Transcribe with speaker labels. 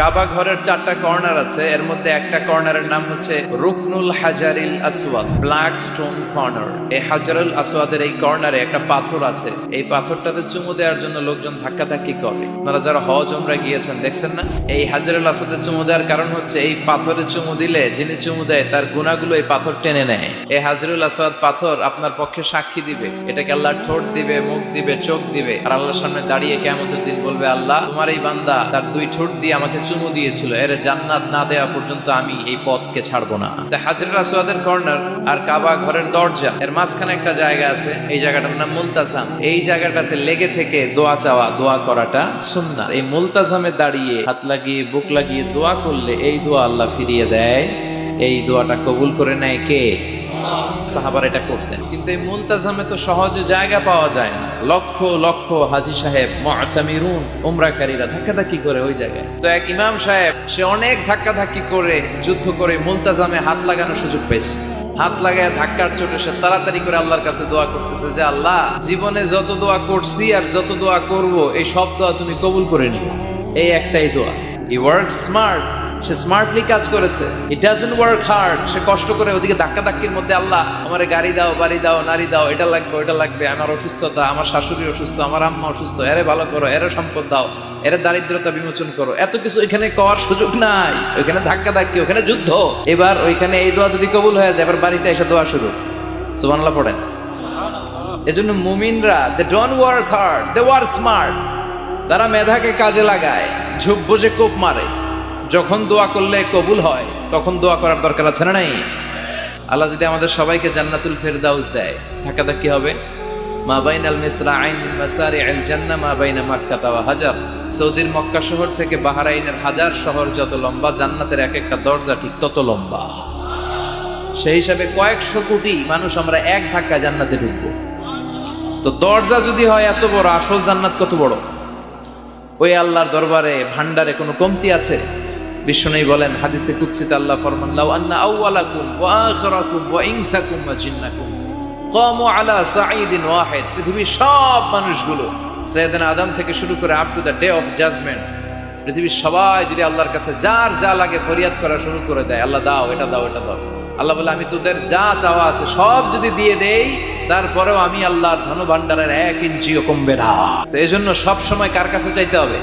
Speaker 1: কাবা ঘরের চারটা কর্নার আছে, এর মধ্যে একটা কর্নারের নাম হচ্ছে রুকনুল হাজারিল আসওয়াদ, ব্ল্যাক স্টোন কর্নার। এই হাজারুল আসওয়াদের এই কর্নারে একটা পাথর আছে, এই পাথরটাতে চুমু দেওয়ার জন্য লোকজন ধাক্কাধাক্কি করে। আপনারা যারা হজ ওমরা গিয়েছেন, দেখছেন না? এই হাজারুল আসওয়াদে চুমু দেওয়ার কারণ হচ্ছে, এই পাথরে চুমু দিলে যিনি চুমু দেয়, তার গুণাগুলো এই পাথর টেনে নেয়। এই হাজারুল আসওয়াদ পাথর আপনার পক্ষে সাক্ষী দিবে, এটাকে আল্লাহ ঠোঁট দিবে, মুখ দিবে, চোখ দিবে, আর আল্লাহর সামনে দাঁড়িয়ে কেমতের দিন বলবে, আল্লাহ, তোমার এই বান্দা তার দুই ঠোঁট দিয়ে আমাকে চুমু দিয়েছিল, এর জান্নাত না দেওয়া পর্যন্ত আমি এই পথকে ছাড়বো না। তা হাজরুল আসওয়াদের কর্নার আর কাবা ঘরের দরজা, এর মাঝখানে একটা জায়গা আছে, এই জায়গাটার নাম মুলতাসাম এই জায়গাটাতে লেগে থেকে দোয়া চাওয়া, দোয়া করাটা সুন্নাহ এই মুলতাসামে দাঁড়িয়ে হাত লাগিয়ে, বুক লাগিয়ে দোয়া করলে এই দোয়া আল্লাহ ফিরিয়ে দেয়। এই দোয়াটা কবুল করে নেয় কে? সাহাবার এটা করতেন। কিন্তু এই মুলতাজামে তো সহজে জায়গা পাওয়া যায় না। লক্ষ লক্ষ হাজি সাহেব, মুআতামিরুন, উমরাকারীরা ধাক্কাধাক্কি করে ওই জায়গায়। তো এক ইমাম সাহেব, সে অনেক ধাক্কাধাক্কি করে যুদ্ধ করে মুলতাজামে হাত লাগানোর সুযোগ পেয়েছে। হাত লাগায় ধাক্কার চোটে সে তাড়াতাড়ি করে আল্লাহর কাছে দোয়া করতেছে যে, আল্লাহ, জীবনে যত দোয়া করছি আর যত দোয়া করব, এই সব দোয়া তুমি কবুল করে নিও। এই একটাই দোয়া। ই ওয়ার্ক স্মার্ট সে স্মার্টলি কাজ করেছে। ইট ডাজেন্ট ওয়ার্ক হার্ড সে কষ্ট করে ওদিকে ধাক্কা ধাক্কির মধ্যে, আল্লাহ, আমার গাড়ি দাও, বাড়ি দাও, নারী দাও, এটা লাগবে ওটা লাগবে, আমার অসুস্থতা, আমার শাশুড়ি অসুস্থ, আমার আম্মা অসুস্থ, এরে ভালো করো, এরে সম্পদ দাও, এর দারিদ্রতা বিমোচন করো। এত কিছু এখানে করার সুযোগ নাই। ওইখানে ধাক্কা ধাক্কি, ওখানে যুদ্ধ। এবার ওইখানে এই দোয়া যদি কবুল হয়ে যায়, এবার বাড়িতে এসে দোয়া শুরু। সুবহানাল্লাহ পড়েন। এজন্য মুমিনরা they don't work hard they work smart তারা মেধাকে কাজে লাগায়, ঝুপ বসে কোপ মারে। যখন দোয়া করলে কবুল হয়, তখন দোয়া করার দরকার আছে না নাই? আল্লাহ যদি আমাদের সবাইকে জান্নাতুল ফেরদাউস দেয় ধাক্কা কি হবে? মা বাইন আল মিসরা আইন মাসারি আল জান্নাহ, মা বাইনা মাক্কা তাওয়া হাজার। সৌদির মক্কা শহর থেকে বাহারাইনের হাজার শহর যত লম্বা, জান্নাতের এক একটা দরজা ঠিক তত লম্বা। সেই হিসাবে কয়েকশো কোটি মানুষ আমরা এক ধাক্কা জান্নাতে ঢুকবো। তো দরজা যদি হয় এত বড়, আসল জান্নাত কত বড়? ওই আল্লাহর দরবারে ভান্ডারে কোনো কমতি আছে? বিষ্ণু বলেন, হাদিসে কুৎসিত আল্লাহ ফরমান, লাউ আন্না আউওয়ালাকুম ওয়া ওয়া ইনসাকুম ওয়া জিন্নাকুম কামু আলা সাঈদিন ওয়াহিদ। পৃথিবীর সব মানুষগুলো, সৈয়দনা আদম থেকে শুরু করে up to the day of judgment, পৃথিবীর সবাই যদি আল্লাহর কাছে যার যা লাগে ফরিয়াদ করা শুরু করে দেয়, আল্লাহ দাও, এটা দাও এটা দাও। আল্লাহ বলে, আমি তোদের যা চাওয়া আছে সব যদি দিয়ে দেই, তারপরেও আমি আল্লাহর ধন ভান্ডারের এক ইঞ্চিও কমবে না। তো এই জন্য সব সময় কার কাছে চাইতে হবে?